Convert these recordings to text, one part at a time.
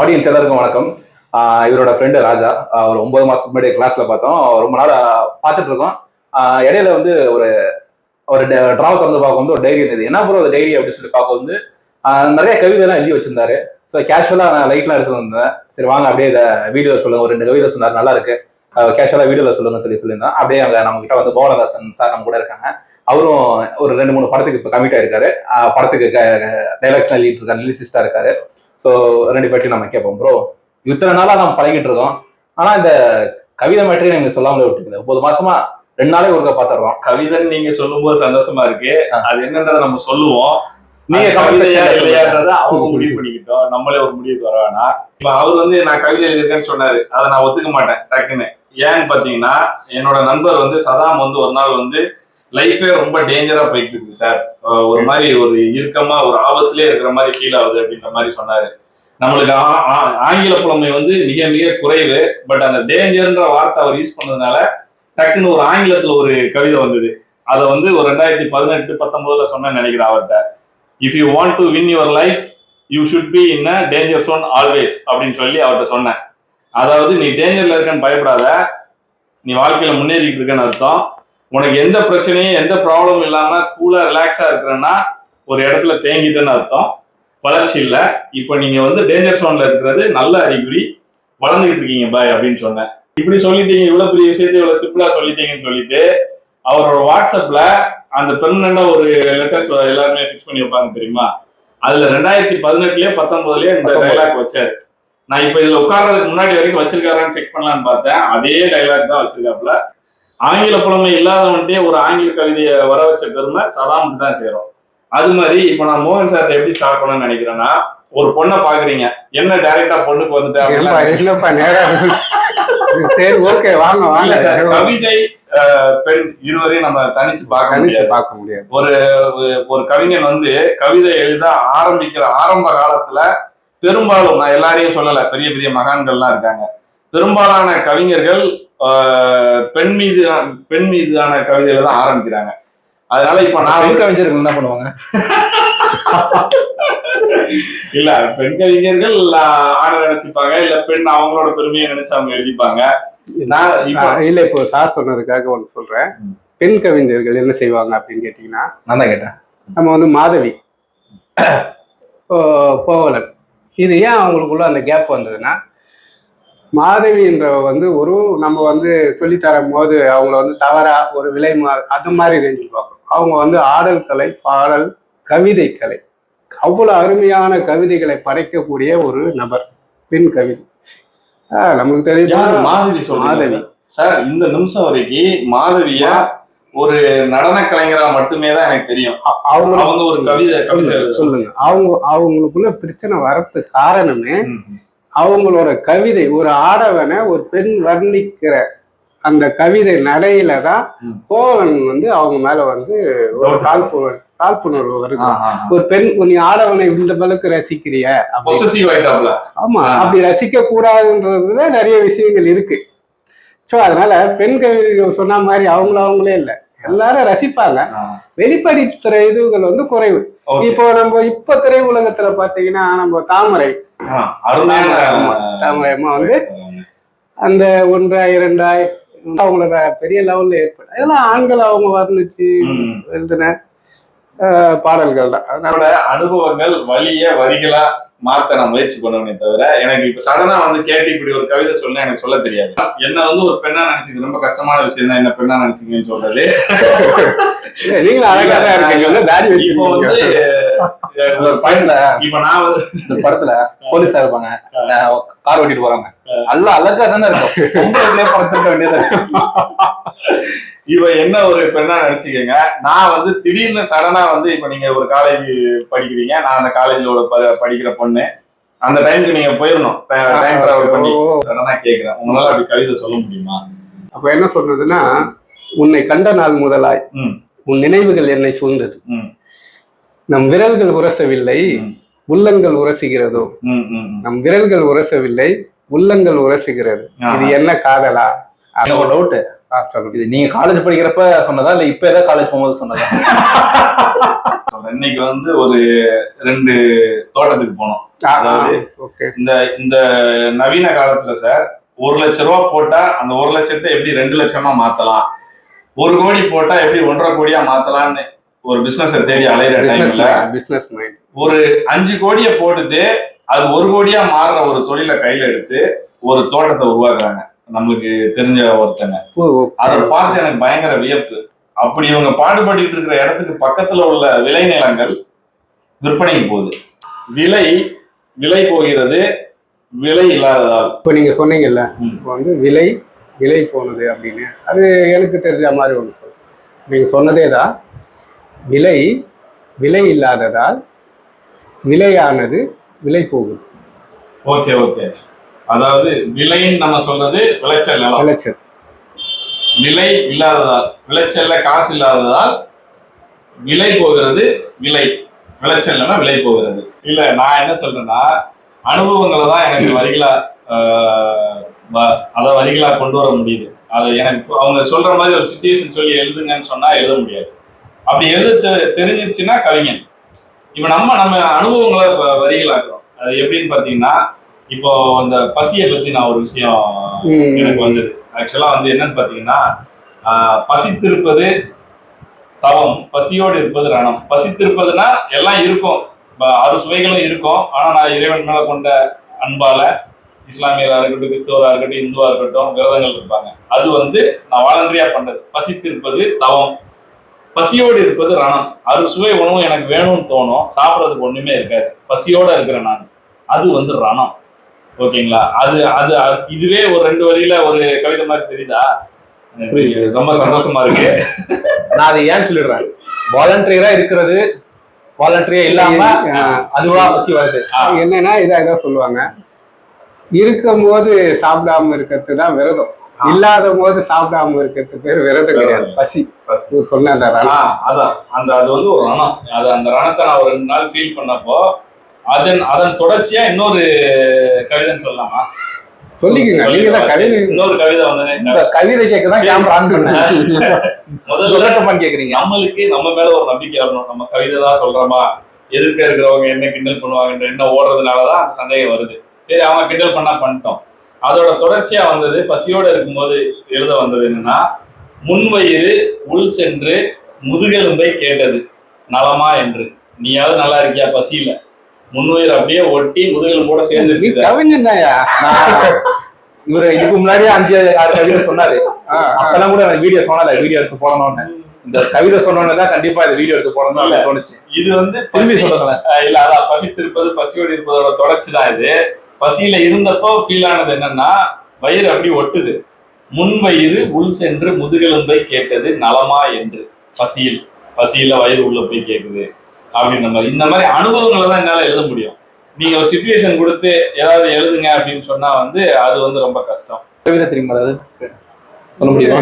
Audience எல்லாருக்கும் வணக்கம். இவரோட ஃப்ரெண்டு ராஜா. ஒரு ஒன்பது மாசத்துக்கு முன்னாடி கிளாஸ்ல பார்த்தோம். ரொம்ப நாள் பார்த்துட்டு இருக்கோம். இடையில வந்து ஒரு ஒரு டிராவ திறந்து பார்க்க வந்து ஒரு டைரி இருந்தது. என்ன ப்ரோ அந்த டைரி அப்படின்னு சொல்லி பார்க்க வந்து நிறைய கவிதைலாம் எழுதி வச்சிருந்தாரு. ஸோ கேஷுவலாக நான் லைட்லாம் எடுத்து வந்தேன். சரி வாங்க அப்படியே இதை வீடியோ சொல்லுங்க. ஒரு ரெண்டு கவிதை சொன்னார். நல்லா இருக்கு. கேஷுவலாக வீடியோவில் சொல்லுங்க சொல்லி சொல்லியிருந்தேன். அப்படியே அங்கே நம்ம கிட்ட வந்து பவனதாசன் சார் நம்ம கூட இருக்காங்க. அவரும் ஒரு ரெண்டு மூணு படத்துக்கு இப்போ கமிட் ஆயிருக்காரு. படத்துக்கு டைலாக்ஸ் எழுதிட்டு இருக்காரு. லிரிசிஸ்டா இருக்காரு. ஸோ ரெண்டு பேர்ட்டையும் நம்ம கேட்போம் ப்ரோ இத்தனை நாளா நம்ம பழகிட்டு இருக்கோம். ஆனா இந்த கவிதை மேட்டரே நீங்க சொல்லாமலே விட்டுருக்குது ஒன்பது மாசமா ரெண்டு நாளே ஒருக்கா பாத்துறோம். கவிதைன்னு நீங்க சொல்லும்போது சந்தோஷமா இருக்கு. அது என்னன்றதை நம்ம சொல்லுவோம். நீங்க கவிதையா இல்லையான்றத அவங்க முடிவு பண்ணிக்கிட்டோம். நம்மளே ஒரு முடிவுக்கு வர வேணாம் இப்ப அவர் வந்து நான் கவிதை எழுதியிருக்கேன்னு சொன்னாரு. அதை நான் ஒத்துக்க மாட்டேன் டக்குன்னு. ஏன்னு பாத்தீங்கன்னா என்னோட நண்பர் வந்து சதாம் வந்து ஒரு நாள் வந்து லைஃபே ரொம்ப டேஞ்சரா போயிட்டு இருக்கு சார் ஒரு மாதிரி ஒரு இறுக்கமா ஒரு ஆபத்துலயே இருக்கிற மாதிரி ஃபீல் ஆகுது அப்படின்ற மாதிரி சொன்னாரு. நம்மளுக்கு ஆ- ஆ- ஆங்கில புலமை வந்து மிக மிக குறைவு. பட் அந்த டேஞ்சர்ன்ற வார்த்தை அவர் யூஸ் பண்ணதுனால டக்குன்னு ஒரு ஆங்கிலத்துல ஒரு கவிதை வந்தது. அதை வந்து ஒரு ரெண்டாயிரத்தி பதினெட்டு பத்தொன்பதுல சொன்னேன்னு நினைக்கிறேன் அவர்கிட்ட. If you want to win your life you should be in a danger zone always அப்படின்னு சொல்லி அவர்கிட்ட சொன்னேன். அதாவது நீ டேஞ்சர்ல இருக்கன்னு பயப்படாத. நீ வாழ்க்கையில முன்னேறிட்டு இருக்கன்னு அர்த்தம். உனக்கு எந்த பிரச்சனையும் எந்த ப்ராப்ளமும் இல்லாம கூலா ரிலாக்ஸா இருக்கிறன்னா ஒரு இடத்துல தேங்கிட்டேன்னு அர்த்தம். வளர்ச்சி இல்ல. இப்போ நீங்க வந்து டேஞ்சர் சோன்ல இருக்கிறது நல்ல அறிகுறி. வளர்ந்துகிட்டு இருக்கீங்க பாய் அப்படின்னு சொன்னேன். இப்படி சொல்லிட்டீங்க இவ்வளவு பெரிய விஷயத்தை இவ்வளவு சிம்பிளா சொல்லிட்டீங்கன்னு சொல்லிட்டு அவரோட வாட்ஸ்அப்ல அந்த பெர்மனண்டா ஒரு லெட்டர்ஸ் எல்லாருமே ஃபிக்ஸ் பண்ணி வைப்பாங்க தெரியுமா? அதுல ரெண்டாயிரத்தி பதினெட்டுலயே பத்தொன்பதுலயே இந்த. டைலாக் வச்சாரு. நான் இப்ப இதுல உட்கார்றதுக்கு முன்னாடி வரைக்கும் வச்சிருக்காரான்னு செக் பண்ணலாம்னு பார்த்தேன். அதே டைலாக் தான் வச்சிருக்காப்புல. ஆங்கில புலமை இல்லாதவன்ட்டே ஒரு ஆங்கில கவிதையை வர வச்ச பெருமை சதாமுக்கு தான் சேரும். அது மாதிரி இப்ப நான் மோகன் சார் எப்படி ஸ்டார்ட் பண்ணணும்னு நினைக்கிறேன்னா ஒரு பொண்ணை பாக்குறீங்க. என்ன டைரக்டா பொண்ணுக்கு வந்துட்டேன் கவிதை பெண் இருவரையும் நம்ம தனிச்சு பார்க்க முடியாது. பார்க்க முடியாது. ஒரு கவிஞன் வந்து கவிதை எழுத ஆரம்பிக்கிற ஆரம்ப காலத்துல பெரும்பாலும் நான் எல்லாரையும் சொல்லல பெரிய பெரிய மகான்கள்லாம் இருக்காங்க. பெரும்பாலான கவிஞர்கள் பெண் மீது பெண் மீதான கவிதைகளை தான் ஆரம்பிக்கிறாங்க. அதனால இப்ப நான் பெண் கவிஞர்கள் என்ன பண்ணுவாங்க? இல்ல பெண் கவிஞர்கள் ஆணை நினைச்சுப்பாங்க. இல்ல பெண் அவங்களோட பெருமையை நினைச்சு அவங்க எழுதிப்பாங்க. நான் இல்ல இப்போ சார் சொன்னதுக்காக ஒன்று சொல்றேன். பெண் கவிஞர்கள் என்ன செய்வாங்க அப்படின்னு கேட்டீங்கன்னா நான் தான் கேட்டேன். நம்ம வந்து மாதவி ஓ, கோவலன் இது ஏன் அவங்களுக்குள்ள அந்த கேப் வந்ததுன்னா மாதவின்றவ வந்து ஒரு நம்ம வந்து சொல்லித்தரும் போது அவங்கள வந்து தவறா ஒரு விலை மா அந்த மாதிரி ரேஞ்சில் பார்க்கணும். அவங்க வந்து ஆடல் கலை பாடல் கவிதை கலை. அவ்வளவு அருமையான கவிதைகளை படைக்கக்கூடிய ஒரு நபர் பெண் கவிதை. நமக்கு தெரியும் மாதவி மாதவி. சார்? இந்த நிமிஷம் வரைக்கும் மாதவிய ஒரு நடன கலைஞரா மட்டுமே தான் எனக்கு தெரியும். அவங்க அவங்க ஒரு கவிதை சொல்லுங்க. அவங்க அவங்களுக்குள்ள பிரச்சனை வரதுக்கு காரணமே. அவங்களோட கவிதை ஒரு ஆடவனை ஒரு பெண் வர்ணிக்கிற அந்த கவிதை நடையில தான் ம். கோவலன் வந்து அவங்க மேல வந்து ஒரு Doubt. காழ்ப்புணர்வு வருது. ஒரு பெண் நீ ஆடவனை இந்த அளவுக்கு ரசிக்கிறிய. ஆமா. அப்படி ரசிக்க கூடாதுன்றதுல நிறைய விஷயங்கள் இருக்கு ஸோ அதனால பெண் கவிதைகள் சொன்ன மாதிரி அவங்கள அவங்களே இல்லை எல்லாரும் ரசிப்பாங்க ஆ. வெளிப்படுத்துற இதுகள் வந்து குறைவு. இப்போ நம்ம இப்ப திரையுலகத்துல பாத்தீங்கன்னா நம்ம தாமரை தாமரை அம்மா வந்து அந்த ஒன்றாய் இரண்டாய் அவங்களோட பெரிய லெவல்ல ஏற்படும் அதெல்லாம் ஆண்கள் அவங்க வர்ணிச்சு. எழுதின பாடல்கள் தான். அதனால அனுபவங்கள் வலிய வரிகளா மாத்த நான் முயற்சி பண்ணுவேனே தவிர எனக்கு இப்ப சடனா வந்து கேட்டு இப்படி ஒரு கவிதை சொல்ல எனக்கு சொல்ல தெரியாது. என்ன வந்து ஒரு பெண்ணா நினைச்சது ரொம்ப கஷ்டமான விஷயம் தான் என்ன பெண்ணா நினைச்சீங்கன்னு சொல்றது. நீங்களும் அழகா தான் இருக்கீங்க. இப்போ வந்து ஒரு பையன்ல இப்ப நான் இந்த படத்துல போலீஸா இருப்பாங்க. கார் ஓட்டிட்டு போறாங்க. நல்லா அழகா தானே இருக்கும். பொம்பளை படத்துக்க வேண்டியது இவ என்ன ஒரு பெண்ணா நினைச்சுக்கோங்க நான் வந்து திடீர்னு சடனா வந்து இப்ப நீங்க ஒரு காலேஜ் படிக்கிறீங்க. நான் அந்த காலேஜ்ல படிக்கிற பொண்ணு. அந்த டைமுக்கு நீங்க போயிடணும் டைம் டிராவல் பண்ணி. சடனா கேக்குறேன். உங்களால அப்படி கவிதை சொல்ல முடியுமா? அப்ப என்ன சொன்னதுன்னா உன்னை கண்ட நாள் முதலாய். உன் நினைவுகள் என்னை சூழ்ந்தது. நம் விரல்கள் உரசவில்லை. உள்ளங்கள் உரசுகிறதோ. நம் விரல்கள் உரசவில்லை உள்ளங்கள் உரசுகிறது. இது என்ன காதலா ஒரு டவுட் இது நீங்க காலேஜ் படிக்கிறப்ப சொன்னதா இல்ல இப்ப ஏதாவது காலேஜ் போகும்போது சொன்னதா. இன்னைக்கு வந்து ஒரு ரெண்டு தோட்டத்துக்கு போனோம் அதாவது ஓகே இந்த இந்த நவீன காலத்துல சார் ஒரு லட்ச ரூபா போட்டா அந்த ஒரு லட்சத்தை எப்படி ரெண்டு லட்சமா மாத்தலாம் ஒரு கோடி போட்டா எப்படி ஒன்றரை கோடியா மாத்தலாம்னு ஒரு பிசினஸ் தேடி அலையிற டைம்ல பிசினஸ் மைண்ட் ஒரு அஞ்சு கோடியை போட்டுட்டு அது ஒரு கோடியா மாறுற ஒரு தொழிலை கையில எடுத்து ஒரு தோட்டத்தை உருவாக்குறாங்க. நம்மளுக்கு தெரிஞ்ச ஒருத்தங்க. அதை பார்த்து எனக்கு பயங்கர வியப்பு. அப்படி இவங்க பாடுபட்டுட்டு இருக்கிற இடத்துக்கு பக்கத்துல உள்ள விளைநிலங்கள் விற்பனைக்கு போகுது. விலை விலை போகிறது விலை இல்லாததால். இப்போ நீங்க சொன்னீங்கல்ல. இப்போ வந்து விலை விலை போனது அப்படின்னு. அது எனக்கு தெரிஞ்ச மாதிரி ஒன்று சொல்லுங்க நீங்க சொன்னதே தான் விலை விலை இல்லாததால் விலையானது விலை போகுது ஓகே ஓகே. அதாவது விலைன்னு நம்ம சொல்றது விளைச்சல் விளைச்சல். விலை இல்லாததால் விளைச்சல்ல காசு இல்லாததால் விலை போகிறது விலை. விளைச்சல்னா விலை போகிறது. இல்ல நான் என்ன சொல்றேன்னா அனுபவங்களை தான் எனக்கு வரிகளா அத வரிகளா கொண்டு வர முடியுது. அது எனக்கு அவங்க சொல்ற மாதிரி ஒரு சுச்சுவேஷன் சொல்லி எழுதுங்கன்னு சொன்னா எழுத முடியாது. அப்படி எழுத தெ- தெரிஞ்சிருச்சுன்னா கவிஞன். இப்ப நம்ம நம்ம அனுபவங்களை வரிகளாக்குறோம். அது எப்படின்னு பாத்தீங்கன்னா இப்போ அந்த பசியை பத்தி நான் ஒரு விஷயம். எனக்கு வந்தது. ஆக்சுவலா வந்து என்னன்னு பாத்தீங்கன்னா பசித்திருப்பது தவம் பசியோடு இருப்பது ரணம். பசித்திருப்பதுன்னா எல்லாம் இருக்கும். அறு சுவைகளும் இருக்கும். ஆனா நான் இறைவன் மேல கொண்ட அன்பால இஸ்லாமியரா இருக்கட்டும் கிறிஸ்தவரா இருக்கட்டும் இந்துவா இருக்கட்டும் விரதங்கள் இருப்பாங்க. அது வந்து நான் வாலண்டரியா பண்ணது. பசித்திருப்பது தவம். பசியோடு இருப்பது ரணம். அறு சுவை உணவு எனக்கு வேணும்னு தோணும். சாப்பிடறதுக்கு ஒண்ணுமே இருக்காது. பசியோட இருக்கிறேன் நான். அது வந்து ரணம். ஓகேங்களா? அது அது அது- இதுவே ஒரு ரெண்டு வரியில ஒரு கவிதை மாதிரி தெரியுதா? ரொம்ப சந்தோஷமா இருக்கு. நான் அதை ஏன் சொல்லிடுறேன்? வாலண்டியரா இருக்கிறது வாலண்டியரா இல்லாம அதுவா பசி வருது. என்னன்னா இதை இதை சொல்லுவாங்க. இருக்கும்போது சாப்பிடாம இருக்கிறது தான் விரதம். இல்லாத போது சாப்பிடாம இருக்கிறது பேர் விரதம் கிடையாது. பசி. பசி. சொன்ன அந்த ரணம். அதான். அந்த அது வந்து ஒரு ரணம். அது அந்த ரணத்தை நான் ஒரு ரெண்டு நாள் ஃபீல் பண்ணப்போ அதன் அதன் தொடர்ச்சியா இன்னொரு கவிதைன்னு சொல்லலாமா? சொல்லிக்கங்க. நீங்க தான் கவிதை இன்னொரு கவிதை வந்து கவிதை கேட்கதான் கேமரா ஆன் பண்ணேன். கேக்குறீங்க. நம்மளுக்கு நம்ம மேல ஒரு நம்பிக்கை வரணும். நம்ம கவிதை தான் சொல்றோமா? எதிர்க்க இருக்கிறவங்க என்ன கிண்டல் பண்ணுவாங்கன்ற என்ன ஓடுறதுனாலதான் சந்தேகம் வருது. சரி அவங்க கிண்டல் பண்ணா பண்ணிட்டோம். அதோட தொடர்ச்சியா வந்தது பசியோட இருக்கும்போது எழுத வந்தது என்னன்னா முன்வயிறு உள் சென்று முதுகெலும்பை கேட்டது நலமா என்று. நீயாவது நல்லா இருக்கியா? பசியில. முன்வயிறு அப்படியே ஒட்டி முதுகெலும்போட நீ சேர்ந்துருச்சு சார். கவிஞன் தான்யா நான் இவரு இதுக்கு முன்னாடியே அஞ்சு ஆறு கவிதை சொன்னாரு. அப்பெல்லாம் கூட வீடியோ தோணல வீடியோ எடுத்து போடணும்னு. இந்த கவிதை சொன்னோன்னு தான் கண்டிப்பா இந்த வீடியோ எடுத்து போடணும்னு தோணுச்சு. இது வந்து திரும்பி பசி- அஹ் இல்ல அதான் பசித்திருப்பது பசியோடு இருப்பதோட தொடர்ச்சி தான் இது. பசியில இருந்தப்போ ஃபீல் ஆனது என்னன்னா வயிறு அப்படி ஒட்டுது. முன் வயிறு உள் சென்று முதுகெலும்பை கேட்டது நலமா என்று. பசியில் பசியில வயிறு உள்ள போய் கேக்குது அப்படின்ற மாதிரி. இந்த மாதிரி அனுபவங்களை தான் என்னால எழுத முடியும். நீங்க ஒரு சுச்சுவேஷன் கொடுத்து ஏதாவது எழுதுங்க அப்படின்னு சொன்னா வந்து அது வந்து ரொம்ப கஷ்டம். தெரியுமா சொல்ல முடியுமா?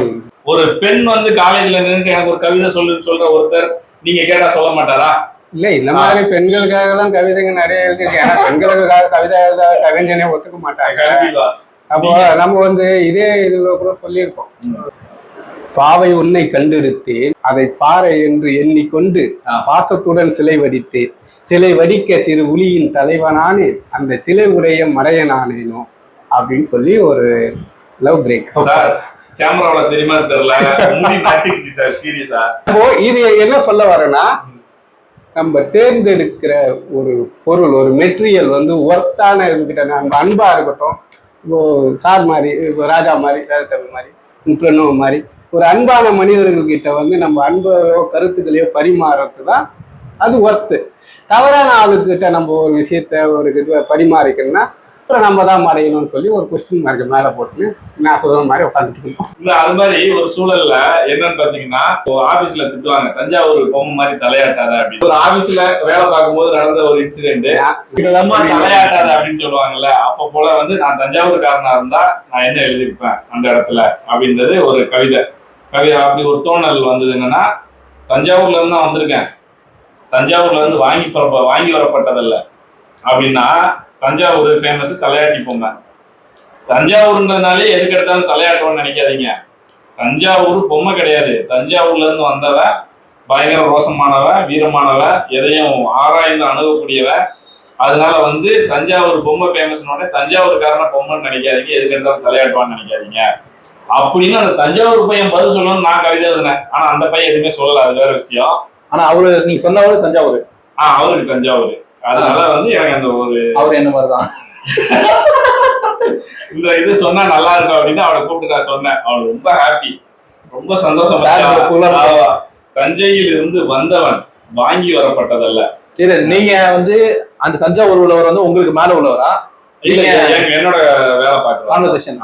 ஒரு பெண் வந்து காலேஜ்ல நின்று எனக்கு ஒரு கவிதை சொல்லுன்னு சொல்ற ஒருத்தர் நீங்க கேட்டா சொல்ல மாட்டாரா? இல்ல இந்த மாதிரி பெண்களுக்காக தான் கவிதைங்க நிறைய எழுதிருக்கு ஏன்னா பெண்களுக்காக கவிதை எழுத கவிஞனே ஒத்துக்க மாட்டாங்க. அப்போ நம்ம வந்து இதே இதுல கூட சொல்லியிருக்கோம் பாவை உன்னை கண்டெடுத்தேன் அதை பாறை என்று எண்ணிக்கொண்டு. பாசத்துடன் சிலை வடித்தேன். சிலை வடிக்க சிறு உளியின் தலைவனானே அந்த சிலை உடைய மறையனானேனோ அப்படின்னு சொல்லி ஒரு லவ் பிரேக் கேமராவுல தெரியுமா தெரியல? இது என்ன சொல்ல வரேன்னா நம்ம தேர்ந்தெடுக்கிற ஒரு பொருள் ஒரு மெட்டீரியல் வந்து ஒர்த்தான இதுகிட்ட நம்ம அன்பா இருக்கட்டும் இப்போ சார் மாதிரி இப்போ ராஜா மாதிரி ராஜதேவி மாதிரி பிரணவ மாதிரி ஒரு அன்பான மனிதர்கள்கிட்ட வந்து நம்ம அன்பையோ கருத்துக்களையோ பரிமாறுறது தான் அது ஒர்த்து தவறான ஆளுக்கிட்ட நம்ம ஒரு விஷயத்த ஒரு இது பரிமாறிக்கணும்னா அப்புறம் நம்ம தான் மறையணும்னு சொல்லி ஒரு கொஸ்டின் மார்க் மேலே போட்டு நான் சொல்ற மாதிரி உட்காந்துட்டு இருக்கோம். இல்ல அது மாதிரி ஒரு சூழல்ல என்னன்னு பாத்தீங்கன்னா ஆபீஸ்ல திட்டுவாங்க தஞ்சாவூர் பொம்மை மாதிரி தலையாட்டாத அப்படின்னு. ஒரு ஆபீஸ்ல வேலை பார்க்கும்போது நடந்த ஒரு இன்சிடென்ட் தலையாட்டாத அப்படின்னு சொல்லுவாங்கல்ல அப்ப போல வந்து நான் தஞ்சாவூர்காரனா இருந்தா நான் என்ன எழுதியிருப்பேன் அந்த இடத்துல அப்படின்றது ஒரு கவிதை. கவிதை அப்படி ஒரு தோணல் வந்தது என்னன்னா தஞ்சாவூர்ல இருந்து தான் வந்திருக்கேன். தஞ்சாவூர்ல இருந்து வாங்கி வாங்கி வரப்பட்டதல்ல. அப்படின்னா தஞ்சாவூர் ஃபேமஸ் தலையாட்டி பொம்மை. தஞ்சாவூர்ன்றதுனாலே எதுக்கு எடுத்தாலும் தலையாட்டோம்னு நினைக்காதீங்க. தஞ்சாவூர் பொம்மை கிடையாது. தஞ்சாவூர்ல இருந்து வந்தவன் பயங்கர ரோசமானவன் வீரமானவன் எதையும் ஆராய்ந்து அணுகக்கூடியவன் அதனால வந்து தஞ்சாவூர் பொம்மை ஃபேமஸ்னோட தஞ்சாவூர்காரன பொம்மைன்னு நினைக்காதீங்க. எதுக்கு தலையாட்டுவான்னு நினைக்காதீங்க. அப்படின்னு அந்த தஞ்சாவூர் பையன் பதில் சொல்லணும்னு நான் கவிதை எழுதினேன் ஆனா அந்த பையன் எதுவுமே சொல்லல. அது வேற விஷயம். ஆனா அவரு நீங்க சொன்னவரு தஞ்சாவூர். ஆஹ் அவருக்கு தஞ்சாவூர். அதனால வந்து எனக்கு அந்த ஒரு அவர் என்ன மாதிரிதான். இந்த இது சொன்னா நல்லா இருக்கும் அப்படின்னு அவளை கூப்பிட்டு நான் சொன்னேன். அவள் ரொம்ப ஹாப்பி ரொம்ப சந்தோஷம். தஞ்சையில் இருந்து வந்தவன் வாங்கி வரப்பட்டதல்ல. சரி நீங்க வந்து அந்த தஞ்சாவூர் உள்ளவர் வந்து உங்களுக்கு மேல உள்ளவரா? என்னோட வேலை பார்க்கலாம்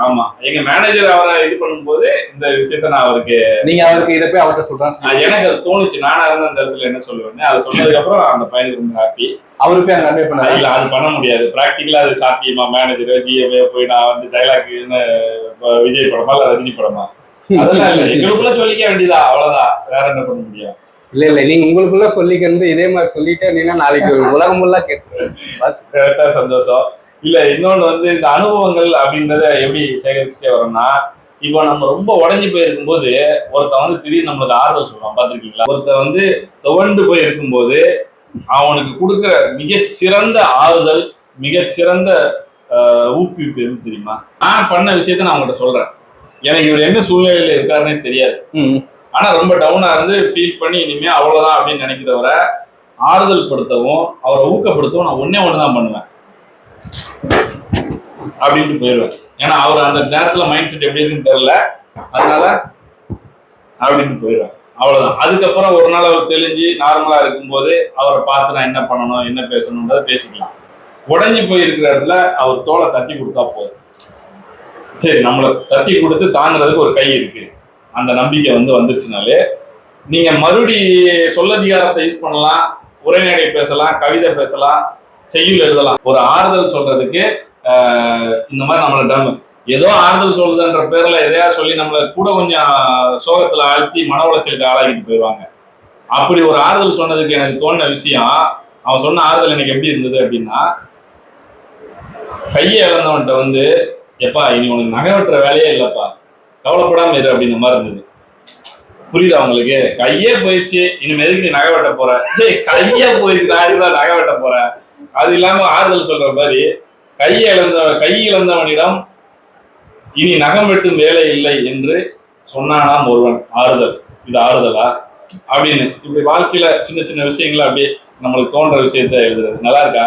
ஆமா. எங்க மேனேஜர் அவரை இது பண்ணும்போது இந்த விஷயத்த நான் அவருக்கு நீங்க அவருக்கு இதை போய் அவர்கிட்ட சொல்றேன். எனக்கு அது தோணுச்சு. நானா இருந்த அந்த இடத்துல என்ன சொல்லுவேன்னு அதை சொன்னதுக்கு அப்புறம் அந்த பையனுக்கு ரொம்ப ஹாப்பி அவரு போய் அங்க இல்ல அது பண்ண முடியாது. பிராக்டிக்கலா அது சாத்தியமா? மேனேஜர் ஜிஎம்ஏ போய் நான் வந்து டைலாக் விஜய் படமா இல்ல ரஜினி படமா? அதெல்லாம் இல்ல. எங்களுக்குள்ள சொல்லிக்க வேண்டியதா? அவ்வளவுதான். வேற என்ன பண்ண முடியும்? இல்ல இல்ல. நீங்க உங்களுக்குள்ள சொல்லிக்கிறது இதே மாதிரி சொல்லிட்டே இருந்தீங்கன்னா நாளைக்கு உலகம் ஃபுல்லா சந்தோஷம். இல்ல இன்னொன்னு வந்து இந்த அனுபவங்கள் அப்படின்றத எப்படி சேகரிச்சுட்டே வரோம்னா இப்போ நம்ம ரொம்ப உடஞ்சி போய் இருக்கும்போது ஒருத்தன் வந்து திடீர்னு நம்மளுக்கு ஆறுதல் சொல்லுவான். பாத்திருக்கீங்களா ஒருத்தன் வந்து துவண்டு போய் இருக்கும்போது அவனுக்கு கொடுக்குற சிறந்த ஆறுதல் மிகச் சிறந்த ஊக்குவிப்பு எது தெரியுமா? நான் பண்ண விஷயத்த நான் உங்கள்கிட்ட சொல்றேன். எனக்கு இவர் என்ன சூழ்நிலையில இருக்காருன்னே தெரியாது. ஆனா ரொம்ப டவுனா இருந்து ஃபீல் பண்ணி இனிமே அவ்வளவுதான் அப்படின்னு நினைக்கிறவரை ஆறுதல் படுத்தவும் அவரை ஊக்கப்படுத்தவும் நான் ஒன்னே ஒன்று தான் பண்ணுவேன். அப்படின்ட்டு போயிடுவேன் ஏன்னா அவர் அந்த நேரத்துல மைண்ட் செட் எப்படி இருக்குன்னு தெரியல. அதனால அப்படின்னு போயிடுவேன் அவ்வளவுதான். அதுக்கப்புறம் ஒரு நாள் அவர் தெளிஞ்சு நார்மலா இருக்கும்போது அவரை பார்த்து நான் என்ன பண்ணணும் என்ன பேசணுன்றதை பேசிக்கலாம். உடஞ்சி போயிருக்கிற இடத்துல அவர் தோலை தட்டி கொடுத்தா போதும். சரி நம்மளை தட்டி கொடுத்து தாங்குறதுக்கு ஒரு கை இருக்கு. அந்த நம்பிக்கை வந்து வந்துருச்சுனாலே நீங்க மறுபடி சொல்லதிகாரத்தை யூஸ் பண்ணலாம் உரைநடை பேசலாம் கவிதை பேசலாம் செய்யுள் எழுதலாம். ஒரு ஆறுதல் சொல்றதுக்கு ஆஹ், இந்த மாதிரி நம்மள டம் ஏதோ ஆறுதல் சொல்லுதுன்ற பேர்ல எதையா சொல்லி நம்மள கூட கொஞ்சம் சோகத்துல ஆழ்த்தி மன உளைச்சலுக்கு ஆளாகிட்டு போயிடுவாங்க. அப்படி ஒரு ஆறுதல் சொன்னதுக்கு எனக்கு தோணுன விஷயம் அவன் சொன்ன ஆறுதல் எனக்கு எப்படி இருந்தது அப்படின்னா கையை இழந்தவன்கிட்ட வந்து எப்பா இனி உனக்கு நகை வெட்டுற வேலையே இல்லப்பா. கவலைப்படாம இரு அப்படின்ற மாதிரி இருந்தது. புரியுதா உங்களுக்கு? கையே போயிடுச்சு இனிமே எதுக்கு நீ நகை வெட்ட போற? கையே போயிடுச்சு நான் நகை வெட்ட போறேன் அது இல்லாம ஆறுதல் சொல்ற மாதிரி கை இழந்த கை இழந்தவனிடம் இனி நகம் வெட்டும் வேலை இல்லை என்று சொன்னானாம் ஒருவன். ஆறுதல். இது ஆறுதலா? அப்படின்னு. இப்படி வாழ்க்கையில சின்ன சின்ன விஷயங்களை அப்படியே நம்மளுக்கு தோன்ற விஷயத்த எழுதுறது. நல்லா இருக்கா?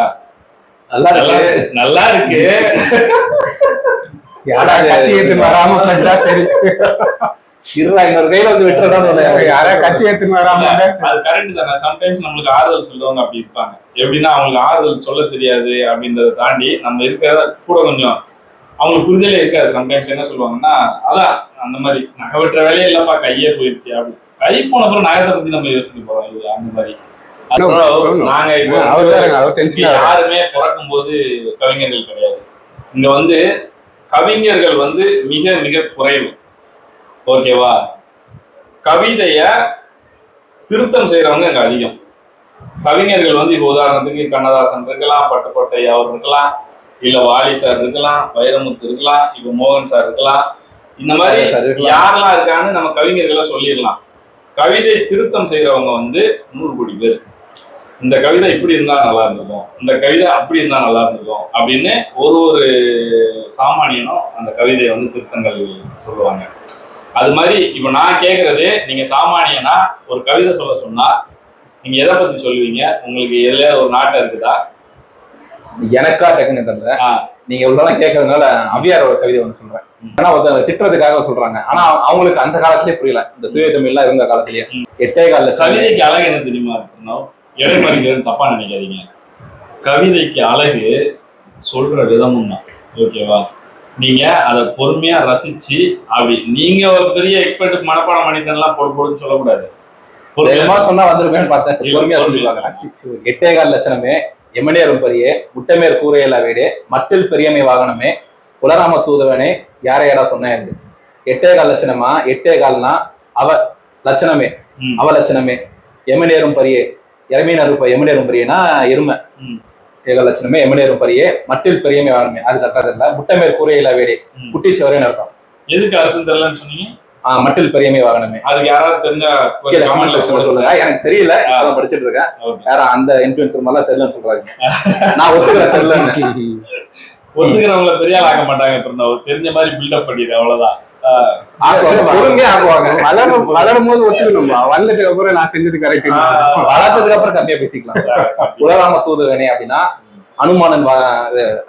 நல்லா நல்லா. நல்லா இருக்கு. யாரா சரி. இருடா இன்னொரு கையில வந்து வெட்டுறதா யாரா கத்தி எடுத்துன்னு வராம இருந்தா சரி. அது கரெக்ட் தானே. சம்டைம்ஸ் நம்மளுக்கு ஆறுதல் சொல்றவங்க அப்படி இருப்பாங்க. எப்படின்னா அவங்களுக்கு ஆறுதல் சொல்ல தெரியாது அப்படின்றத தாண்டி நம்ம இருக்கிறத கூட கொஞ்சம் அவங்களுக்கு புரிதலே இருக்காது. சம்டைம்ஸ் என்ன சொல்லுவாங்கன்னா அதான் அந்த மாதிரி நகை வெட்டுற வேலையே இல்லப்பா கையே போயிடுச்சு அப்படி. கை போன அப்புறம் நகத்தை பத்தி நம்ம யோசிக்க போறோம். இது அந்த மாதிரி. நாங்க இப்போ யாருமே பிறக்கும் போது கவிஞர்கள் கிடையாது. இங்க வந்து கவிஞர்கள் வந்து மிக மிக குறைவு. ஓகேவா? கவிதைய திருத்தம் செய்யறவங்க இங்க அதிகம். கவிஞர்கள் வந்து இப்போ உதாரணத்துக்கு கண்ணதாசன் இருக்கலாம் பட்டுக்கோட்டை அவர் இருக்கலாம் இல்ல வாலி சார் இருக்கலாம் வைரமுத்து இருக்கலாம் இப்ப மோகன் சார் இருக்கலாம். இந்த மாதிரி. யாரெல்லாம் இருக்கான்னு நம்ம கவிஞர்களை சொல்லிடலாம். கவிதை திருத்தம் செய்யறவங்க வந்து நூறு கோடி பேர். இந்த கவிதை இப்படி இருந்தா நல்லா இருந்திருக்கும். இந்த கவிதை அப்படி இருந்தா நல்லா இருந்திருக்கும் அப்படின்னு ஒரு ஒரு சாமானியனும் அந்த கவிதையை வந்து திருத்தங்கள் சொல்லுவாங்க. அது மாதிரி இப்ப நான் கேக்குறது நீங்க சாமானியனா ஒரு கவிதை சொல்ல சொன்னா நீங்க எதை பத்தி சொல்லுவீங்க? உங்களுக்கு எதுல ஒரு நாட்டம் இருக்குதா? எனக்கா டக்குன்னு தெரியல. நீங்க இவ்வளவுதான் கேட்கறதுனால அவ்வியாரோட கவிதை ஒண்ணு சொல்றேன். ஆனா ஒருத்தவங்க திட்டுறதுக்காக சொல்றாங்க. ஆனா அவங்களுக்கு அந்த காலத்திலேயே புரியல. இந்த தூய தமிழ்லாம் இருந்த காலத்திலேயே எட்டே கால கவிதைக்கு அழகு என்ன தெரியுமா இடைமறிக்கிறது தப்பா நினைக்காதீங்க. கவிதைக்கு அழகு சொல்ற விதமும் தான். ஓகேவா? நீங்க அதை பொறுமையா ரசிச்சு அப்படி நீங்க ஒரு பெரிய எக்ஸ்பர்ட் மனப்பாடம் பண்ணிட்டெல்லாம் போட்டு போடுன்னு சொல்லக்கூடாது. பொறுமையா சொன்னா வந்திருப்பேன்னு பார்த்தேன். பொறுமையா. சொல்லிடுவாங்க. எட்டே கால் லட்சணமே எமனேரும் பரியே முட்டமேர் கூரையலா வீடே மட்டில் பெரியமை வாகனமே உலராம தூதவனே யாரை யாரா என்று. எட்டே கால் லட்சணமா எட்டே கால்னா அவ லட்சணமே. அவ லட்சணமே. எமனேரும் பரியே எரமீன் அருப்ப எமனேரும் பரியனா எருமை. ம். ஏக லட்சணமே எமனேரும் பரியே மட்டில் பெரியமை வாகனமே அது கரெக்டா தெரியல முட்டமேர் கூரையிலா வீடே ம். குட்டிச்சவரேன்னு அர்த்தம்? எதுக்கு அர்த்தம் தெரியலன்னு சொன்னீங்க? மட்டில் பெரியமை வாகனமே. அதுக்கு யாராவது தெரிஞ்ச கமெண்ட் செக்ஷன்ல சொல்லுங்க. எனக்கு தெரியல. அதான் படிச்சிட்டு இருக்கேன். யாரும் அந்த இன்ஃபுளுசர் மாதிரிலாம் தெரியலன்னு சொல்றாங்க நான் ஒத்துக்கிறேன் தெரியலன்னு. ஒத்துக்கிறவங்கள பெரிய ஆக்க மாட்டாங்க தெரிஞ்ச மாதிரி பில்டப் பண்ணிடு அவ்வளவுதான். வளரும் வளரும் போது ஒத்துக்கணும்பா. வளர்ந்ததுக்கு அப்புறம் நான் செஞ்சது கரெக்ட் வளர்த்ததுக்கு அப்புறம் கம்மியா பேசிக்கலாம். உலராம தூதுவனே அப்படின்னா அனுமானன்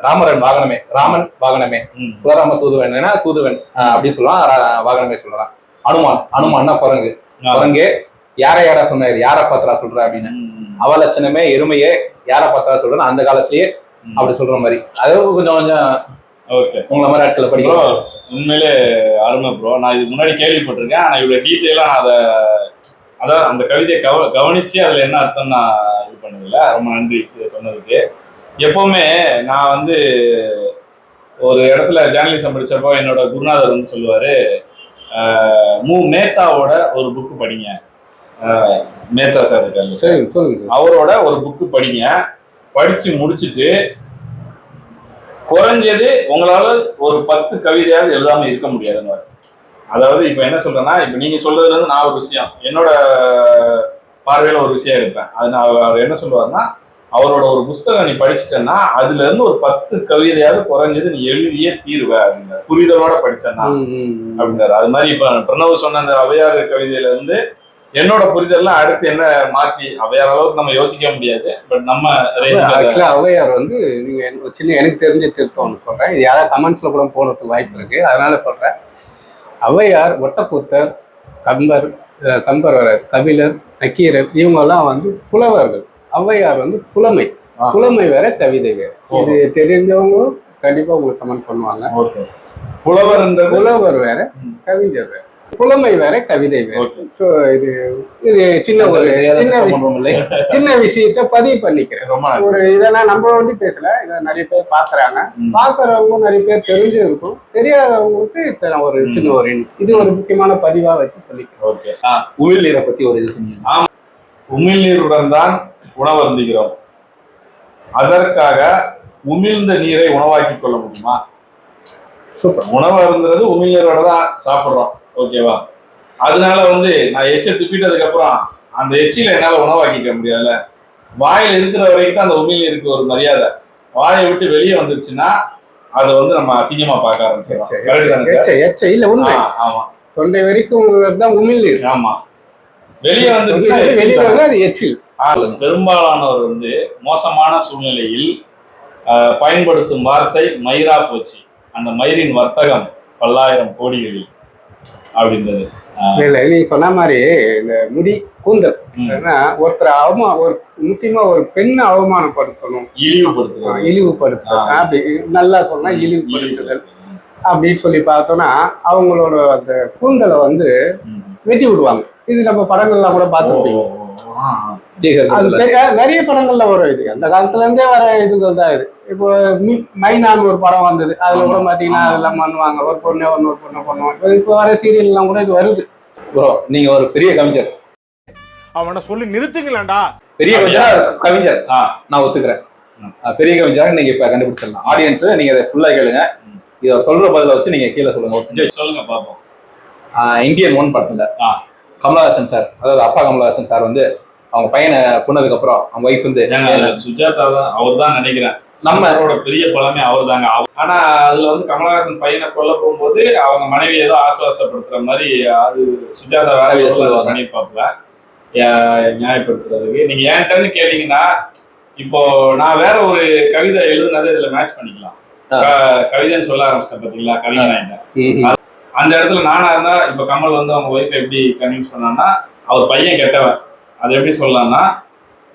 ராமரன் வாகனமே ராமன் வாகனமே. ம். உலராம தூதுவனா தூதுவன் ஆஹ் அப்படின்னு சொல்லலாம். வாகனமே சொல்லலாம். அனுமான் அனுமான்னா குரங்கு. குரங்கே யாரை யாரா சொன்னாரு யார பாத்திரா சொல்ற அப்படின்னு. அவலட்சணமே எருமையே யார பாத்திரா சொல்றேன்னு அந்த காலத்திலேயே. அப்படி சொல்ற மாதிரி. அதாவது கொஞ்சம் கொஞ்சம் ஓகே உங்களை மாதிரி ஆட்களை படிக்கிறோம் உண்மையிலே அருமை ப்ரோ நான் இதுக்கு முன்னாடி கேள்விப்பட்டிருக்கேன். ஆனா இவ்வளவு டீட்டெயிலா நான் அதை அதான் அந்த கவிதையை கவ கவனிச்சு அதுல என்ன அர்த்தம் நான் இது பண்ணதில்ல. ரொம்ப நன்றி சொன்னதுக்கு. எப்பவுமே நான் வந்து ஒரு இடத்துல ஜேர்னலிசம் படிச்சப்போ என்னோட குருநாதர் வந்து சொல்லுவாரு மு. மேத்தாவோட ஒரு புக்கு படிங்க. மேத்தா சார் இருக்காரு அவரோட ஒரு புக்கு படிங்க. படிச்சு முடிச்சுட்டு குறைஞ்சது உங்களால ஒரு பத்து கவிதையாவது எழுதாம இருக்க முடியாதுங்க அதாவது இப்ப என்ன சொல்றேன்னா இப்ப நீங்க சொல்றதுல இருந்து நான் ஒரு விஷயம் என்னோட பார்வையில ஒரு விஷயம் இருப்பேன் அது நான் அவர் என்ன சொல்லுவாருன்னா அவரோட ஒரு புஸ்தகம் நீ படிச்சிட்டேன்னா அதுல இருந்து ஒரு பத்து கவிதையாவது குறைஞ்சது நீ எழுதியே தீருவ அப்படிங்கிற புரிதலோட படிச்சேன்னா. அப்படின்றாரு அது மாதிரி இப்ப பிரணவ் சொன்ன அந்த அவையார் கவிதையில இருந்து என்னோட புரிதல்லாம் அடுத்து என்ன மாத்தி அவையார் அளவுக்கு நம்ம யோசிக்க முடியாது. பட் நம்ம ஆக்சுவலா ஔவையார் வந்து நீங்க சின்ன எனக்கு தெரிஞ்ச திருத்தம் ஒன்று சொல்றேன். இது யாராவது கமெண்ட்ஸ்ல கூட போடுறதுக்கு வாய்ப்பு இருக்கு. அதனால சொல்றேன். ஔவையார் ஒட்டக்கூத்தர் கம்பர் அஹ் கம்பர் வர கபிலர் நக்கீரர் இவங்க எல்லாம் வந்து புலவர்கள். ஔவையார் வந்து புலமை. புலமை வேற கவிதை வேற. இது தெரிஞ்சவங்களும் கண்டிப்பா உங்களுக்கு கமெண்ட் பண்ணுவாங்க. புலவர்ன்றது புலவர் வேற. கவிஞர் வேற. புலமை வேற கவிதை வேற. ஸோ இது இது சின்ன ஒரு சின்ன சின்ன விஷயத்த பதிவு பண்ணிக்கிறேன். ஒரு இதெல்லாம் நம்ம வந்து பேசல இதை நிறைய பேர் பாக்குறாங்க. பாக்குறவங்க நிறைய பேர் தெரிஞ்சு இருக்கும் தெரியாதவங்களுக்கு ஒரு. சின்ன ஒரு. இது ஒரு முக்கியமான பதிவா வச்சு சொல்லிக்கிறேன் Okay. உமிழ் நீரை பத்தி ஒரு இது சொன்னீங்க உமிழ்நீருடன் தான் உணவருந்துகிறோம் அதற்காக உமிழ்ந்த நீரை உணவாக்கி கொள்ள முடியுமா சூப்பர் உணவு அருந்துறது உமிழ்நீரோட தான் சாப்பிடுறோம் ஓகேவா? அதனால வந்து நான் எச்சை துப்பிட்டதுக்கு அப்புறம் அந்த எச்சில என்னால உணவாக்கிக்க முடியாதுல்ல. வாயில இருக்கிற வரைக்கும் தான் அந்த உமிழ்நீருக்கு ஒரு மரியாதை. வாயை விட்டு வெளியே வந்துருச்சுன்னா அதை வந்து நம்ம அசிங்கமா பார்க்க எச்ச இல்ல உண்மை. ஆமா. தொண்டை வரைக்கும் தான் உமிழ்நீர். ஆமா. வெளியே வந்துருச்சுன்னா வெளியே வந்து அது எச்சில். ஆ, பெரும்பாலானோர் வந்து மோசமான சூழ்நிலையில் பயன்படுத்தும் வார்த்தை மயிரா போச்சு. அந்த மயிரின் வர்த்தகம் பல்லாயிரம் கோடிகளில். அப்படின்றது. இல்ல நீ சொன்ன மாதிரி இந்த முடி கூந்தல். ஒருத்தர் அவமா ஒரு முக்கியமா ஒரு பெண்ணை அவமானப்படுத்தணும். இழிவுபடுத்துறது. இழிவுபடுத்தல் ஆ. அப்படி நல்லா சொன்னா இழிவுபடுத்துதல். அப்படின்னு சொல்லி பார்த்தோம்னா அவங்களோட அந்த கூந்தலை வந்து. வெட்டி விடுவாங்க. இது நம்ம படங்கள்லாம் கூட பார்த்துருப்பீங்க. நிறைய படங்கள்ல வரும் இது. அந்த காலத்துல இருந்தே வர இதுகள் தான் இது. இப்போ மி- மைனான்னு ஒரு படம் வந்தது. அதுல கூட. பாத்தீங்கன்னா. அதெல்லாம் பண்ணுவாங்க. ஒரு பொண்ணு ஒன்று ஒரு பொண்ணு பண்ணுவாங்க. இப்போ வர சீரியல் எல்லாம் கூட இது வருது. ப்ரோ நீங்க ஒரு பெரிய கவிஞர். அவனை சொல்லி நிறுத்துங்களேன்டா. பெரிய கவிஞர்? கவிஞர். ஆ. நான் ஒத்துக்கிறேன். பெரிய கவிஞர் நீங்க இப்ப கண்டுபிடிச்சிடலாம். ஆடியன்ஸ் நீங்க இதை ஃபுல்லா கேளுங்க. இத சொல்ற பதில வச்சு நீங்க கீழே சொல்லுங்க. சொல்லுங்க பாப்போம். இந்தியன் ஒன் படத்துல. கமலஹாசன் சார் அதாவது அப்பா கமலஹாசன் சார் வந்து அவங்க பையனை கொன்னதுக்கு அப்புறம் அவங்க ஒய்ஃப் வந்து சுஜாதா தான் அவர் தான் நினைக்கிறேன். நம்ம- நம்மளோட பெரிய பலமே அவர் தாங்க ஆனா அதுல வந்து கமலஹாசன் பையனை கொல்ல போகும்போது அவங்க மனைவி ஏதோ ஆசுவாசப்படுத்துற மாதிரி அது சுஜாதா வேற கவிதை. பண்ணிருப்பாப்ல நியாயப்படுத்துறதுக்கு. நீங்க ஏன்ட்டன்னு கேட்டீங்கன்னா இப்போ நான் வேற ஒரு கவிதை எழுதுனதை இதுல மேட்ச் பண்ணிக்கலாம். கவிதைன்னு சொல்ல ஆரம்பிச்சிட்டேன் பாத்தீங்களா? கவிஞன் அந்த இடத்துல நானா இருந்தா இப்ப கமல் வந்து அவங்க ஒய்ஃப் எப்படி கன்வின்ஸ் பண்ணான்னா அவர் பையன் கெட்டவன். அது எப்படி சொல்லலாம்னா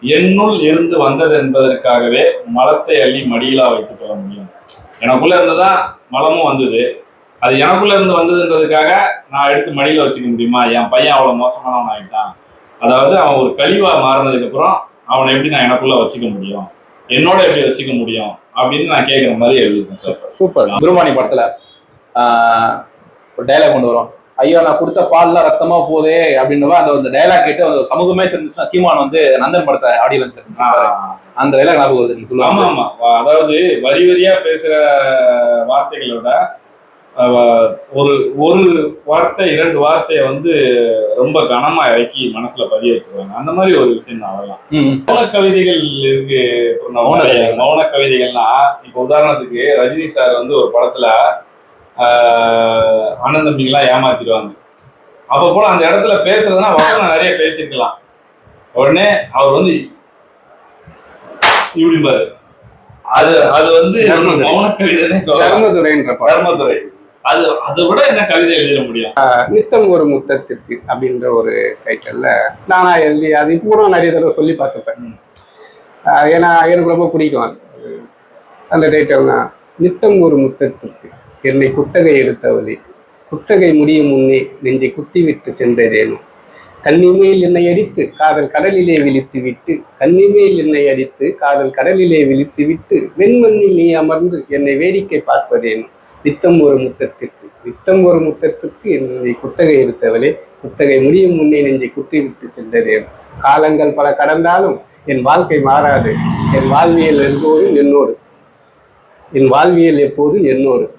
என்னுள் இருந்து வந்தது என்பதற்காகவே மலத்தை அள்ளி மடியிலா வைத்துக் கொள்ள முடியும். எனக்குள்ள இருந்துதான் மலமும் வந்தது. அது எனக்குள்ள இருந்து வந்ததுன்றதுக்காக நான் எடுத்து மடியில வச்சுக்க முடியுமா? என் பையன் அவ்வளவு மோசமானவன் ஆயிட்டான். அதாவது அவன் ஒரு கழிவா மாறினதுக்கு அப்புறம் அவனை எப்படி நான் எனக்குள்ள வச்சுக்க முடியும்? என்னோட எப்படி வச்சுக்க முடியும்? அப்படின்னு நான் கேட்கிற மாதிரி எழுதுறேன் சூப்பர். குருமானி படத்துல ஒரு டைலாக் கொண்டு வரும். ஐயோ நான் கொடுத்த பால்ல ரத்தமா போதே அப்படின்னு அந்த அந்த டைலாக் கேட்டு அந்த சமூகமே தெரிஞ்சுச்சுன்னா சீமான் வந்து நந்தன் படத்தை ஆடியன்ஸ் அந்த டைலாக் ஞாபகம் வருது ஆமா சொல்லுவாங்க ஆமா வ- அதாவது வரி வரியா பேசுற வார்த்தைகளை விட ஒரு ஒரு வார்த்தை இரண்டு வார்த்தையை வந்து ரொம்ப கனமா இறக்கி மனசுல பதிய வச்சிருவாங்க. அந்த மாதிரி ஒரு விஷயம் தான் அதெல்லாம். மௌன கவிதைகள் இருக்கு. மௌன. மௌன கவிதைகள்னா இப்போ உதாரணத்துக்கு ரஜினி சார் வந்து ஒரு படத்துல அண்ணன் தம்பிங்கெல்லாம் ஏமாத்திடுவாங்க. அப்ப போல அந்த இடத்துல பேசுறதுன்னா வசனம் நிறைய பேசியிருக்கலாம். உடனே அவர் வந்து இப்படி பாரு. அது அது வந்து மௌன சொல்லலாம். தர்மதுரைன்ற தர்மதுரை. அது அதை விட என்ன கவிதை எழுதிட முடியும்? நித்தம் ஒரு முத்தத்திற்கு அப்படின்ற ஒரு டைட்டில்ல நானா எழுதி அது இப்போ கூட நிறைய தடவை சொல்லி பார்த்துப்பேன். ஏன்னா எனக்கு ரொம்ப பிடிக்கும் அது. அந்த டைட்டில் தான் நித்தம் ஒரு முத்தத்திற்கு. என்னை குத்தகை எடுத்தவளே. குத்தகை முடியும் முன்னே நெஞ்சை குத்திவிட்டு சென்றதேனோ கன்னிமேல் என்னை அடித்து காதல் கடலிலே விழித்து விட்டு கன்னிமேல் என்னை அடித்து காதல் கடலிலே விழித்து விட்டு வெண்மண்ணில் நீ அமர்ந்து என்னை வேடிக்கை பார்ப்பதேனும் நித்தம் ஒரு முத்தத்திற்கு நித்தம் ஒரு முத்தத்திற்கு என்னை குத்தகை எடுத்தவளே. குத்தகை முடியும் முன்னே நெஞ்சை குத்திவிட்டு சென்றதேனும் காலங்கள் பல கடந்தாலும் என் வாழ்க்கை மாறாது. என் வாழ்வியல் எப்போதும் என்னோடு. என் வாழ்வியல் எப்போதும் என்னோடு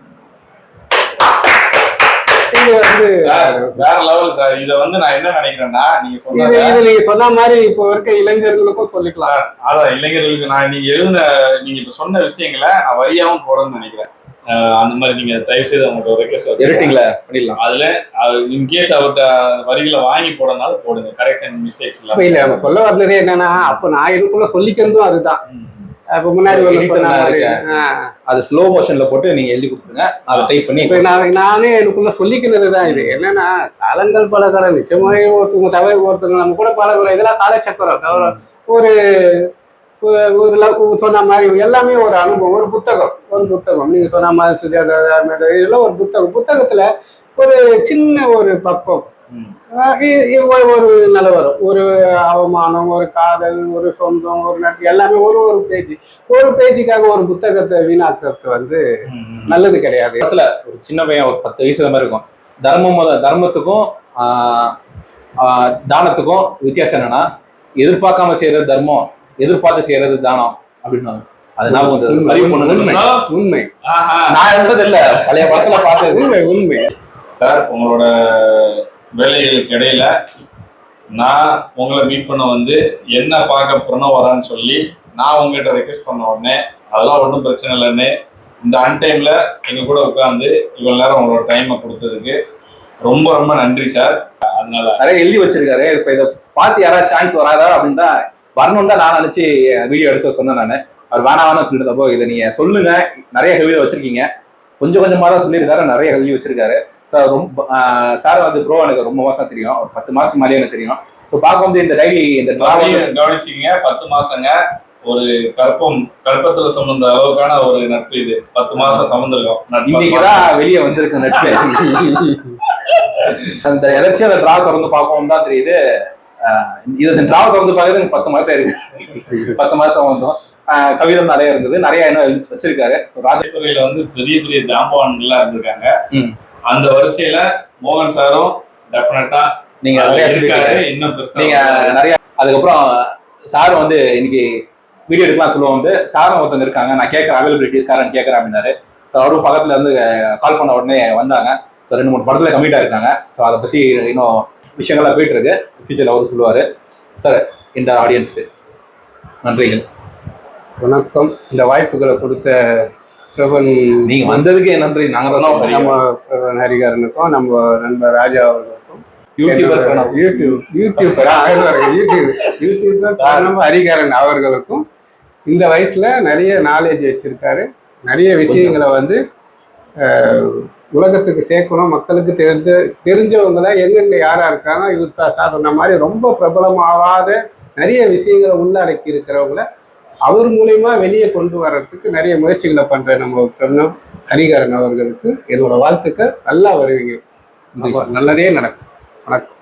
இது வந்து வேற லெவல் சார். இத வந்து நான் என்ன நினைக்கிறேன்னா நீங்க இது நீங்க சொன்ன மாதிரி இப்போ இருக்க இளைஞர்களுக்கும் சொல்லிக்கலாம். அதான் இளைஞர்களுக்கு நான் நீங்க எழுதின நீங்க இப்ப சொன்ன விஷயங்களை நான் வரியாவும் போடணும்னு நினைக்கிறேன். அந்த மாதிரி நீங்க தயவு செய்து அவங்கள்ட்ட ஒரு ரெக்வஸ்ட் எடிட்டிங்ல பண்ணிடலாம். அதுல இன்கேஸ் அவர்கிட்ட வரிகளை வாங்கி போடனால போடுங்க. கரெக்ஷன் மிஸ்டேக்ஸ் இல்ல நம்ம சொல்ல வந்தது என்னன்னா அப்ப நான் எனக்குள்ள சொல்லிக்கிறதும் அதுதான். அப்ப முன்னாடி. அது ஸ்லோ மோஷன்ல போட்டு நீங்க எழுதி கொடுத்துருங்க. அதை டைப் பண்ணி இப்ப நான் நானே எனக்குள்ள சொல்லிக்கிறது தான் இது. என்னன்னா காலங்கள் பல காலம் நிச்சயமாக ஒருத்தவங்க தவிர ஒருத்தவங்க நம்ம கூட பழகுறோம் இதெல்லாம் காலச்சக்கரம். ஒரு ஒரு- சொன்ன மாதிரி எல்லாமே ஒரு அனுபவம் ஒரு புத்தகம் ஒரு புத்தகம். நீங்க சொன்ன மாதிரி சுஜாதா இதெல்லாம் ஒரு புத்தகம். புத்தகத்துல ஒரு சின்ன ஒரு பக்கம் ஒரு நிலவரம் ஒரு அவமானம் ஒரு காதல் ஒரு சொந்தம் ஒரு நட்பு எல்லாமே ஒரு ஒரு பேஜ். ஒரு பேஜுக்காக ஒரு புத்தகத்தை வீணாக்குறது வந்து நல்லது கிடையாது. படத்துல ஒரு சின்ன பையன் ஒரு பத்து வயசுல மாதிரி இருக்கும். தர்மம் முத- தர்மத்துக்கும் ஆஹ், ஆஹ், தானத்துக்கும் வித்தியாசம் என்னன்னா எதிர்பார்க்காம செய்யறது தர்மம் எதிர்பார்த்து செய்யறது தானம் வந்தது. உண்மை, நான் எழுதுறது இல்ல பழைய படத்துல பார்த்தது. உண்மை உண்மை. சார் உங்களோட வேலைகளுக்கு இடையில நான் உங்களை மீட் பண்ண வந்து என்ன பார்க்க பிரணவ் வரான்னு சொல்லி நான் உங்ககிட்ட ரெக்வெஸ்ட் பண்ண உடனே அதெல்லாம் ஒன்றும் பிரச்சனை இல்லைன்னு இந்த அன்டைம்ல எங்க கூட உட்காந்து இவ்வளவு நேரம் உங்களோட டைமை கொடுத்ததுக்கு ரொம்ப ரொம்ப நன்றி சார். அதனால நிறைய எழுதி வச்சிருக்காரு. இப்ப இதை பார்த்து யாராவது சான்ஸ் வராதா அப்படின்னு தான் வரணும் தான் நான் நினைச்சு வீடியோ எடுக்க சொன்னேன் நான். அவர் வேணாம் வேணாம் சொல்லிட்டு இதை நீங்க சொல்லுங்க. நிறைய கல்வியை வச்சிருக்கீங்க. கொஞ்சம் கொஞ்சமா தான் சொல்லியிருக்காரு. நிறைய கல்வி வச்சிருக்காரு. சார் ரொம்ப சார் வந்து ப்ரோ எனக்கு ரொம்ப மாசம் தெரியும். ஒரு பத்து மாசத்துக்கு மேலேயே எனக்கு தெரியும். ஸோ பார்க்கும்போது இந்த டைரி இந்த கவனிச்சிங்க. பத்து மாசங்க. ஒரு கற்பம் கற்பத்துல சுமந்த அளவுக்கான ஒரு நட்பு இது. பத்து மாசம் சமந்திருக்கோம். நட்பு இன்னைக்குதான் வெளியே வந்திருக்கு நட்பு. அந்த எதாச்சும் அந்த டிரா திறந்து பார்க்கவும் தான் தெரியுது. இது இந்த டிரா திறந்து பார்க்கறது பத்து மாசம் இருக்கு பத்து மாசம் வந்தோம். ஆஹ் கவிதை நிறைய இருந்தது. நிறைய என்ன வச்சிருக்காரு. ஸோ ராஜ துறையில வந்து பெரிய பெரிய ஜாம்பவான்கள்லாம் இருந்திருக்காங்க. அந்த வரிசையில மோகன் சாரும் டெஃபினட்டா நீங்க இன்னும் நீங்க நிறைய அதுக்கப்புறம் சார் வந்து இன்னைக்கு வீடியோ எடுக்கலாம் சொல்லுவோம் வந்து. சாரும் ஒருத்தங்க இருக்காங்க. நான் கேட்கறேன் அவைலபிலிட்டி இருக்காருன்னு கேட்கறேன் அப்படின்னாரு. ஸோ அவரும் பக்கத்துல இருந்து கால் பண்ண உடனே வந்தாங்க. ஸோ ரெண்டு மூணு படத்துல கமிட்டா இருக்காங்க ஸோ அதை பத்தி இன்னும் விஷயங்கள்லாம் போயிட்டு இருக்கு ஃபியூச்சர்ல அவரு சொல்லுவாரு. சார் இந்த ஆடியன்ஸ்க்கு நன்றிகள். வணக்கம். இந்த வாய்ப்புகளை கொடுத்த பிரபன் நீங்க வந்ததுக்கு நன்றி. நாங்க தான் நம்ம. பிரபன் ஹரிகரனுக்கும் நம்ம நண்பர் ராஜா அவர்களுக்கும் YouTuber. YouTube YouTuber YouTube YouTuber Pranav Hariharan அவர்களுக்கும் இந்த வயசுல நிறைய நாலேஜ் வச்சிருக்காரு. நிறைய விஷயங்களை வந்து உலகத்துக்கு சேர்க்கணும் மக்களுக்கு தெரிஞ்ச தெரிஞ்சவங்கள எங்கெங்க யாரா இருக்காங்க இவர் சா சார் சொன்ன மாதிரி ரொம்ப பிரபலமாகாத நிறைய விஷயங்களை உள்ளடக்கி இருக்கிறவங்கள அவர் மூலியமா வெளியே கொண்டு வர்றதுக்கு நிறைய முயற்சிகளை பண்ற நம்ம பிரணவ் ஹரிகரன் அவர்களுக்கு என்னோட வாழ்த்துக்கள். நல்லா வருவீங்க. நல்லதே நடக்கும். வணக்கம்.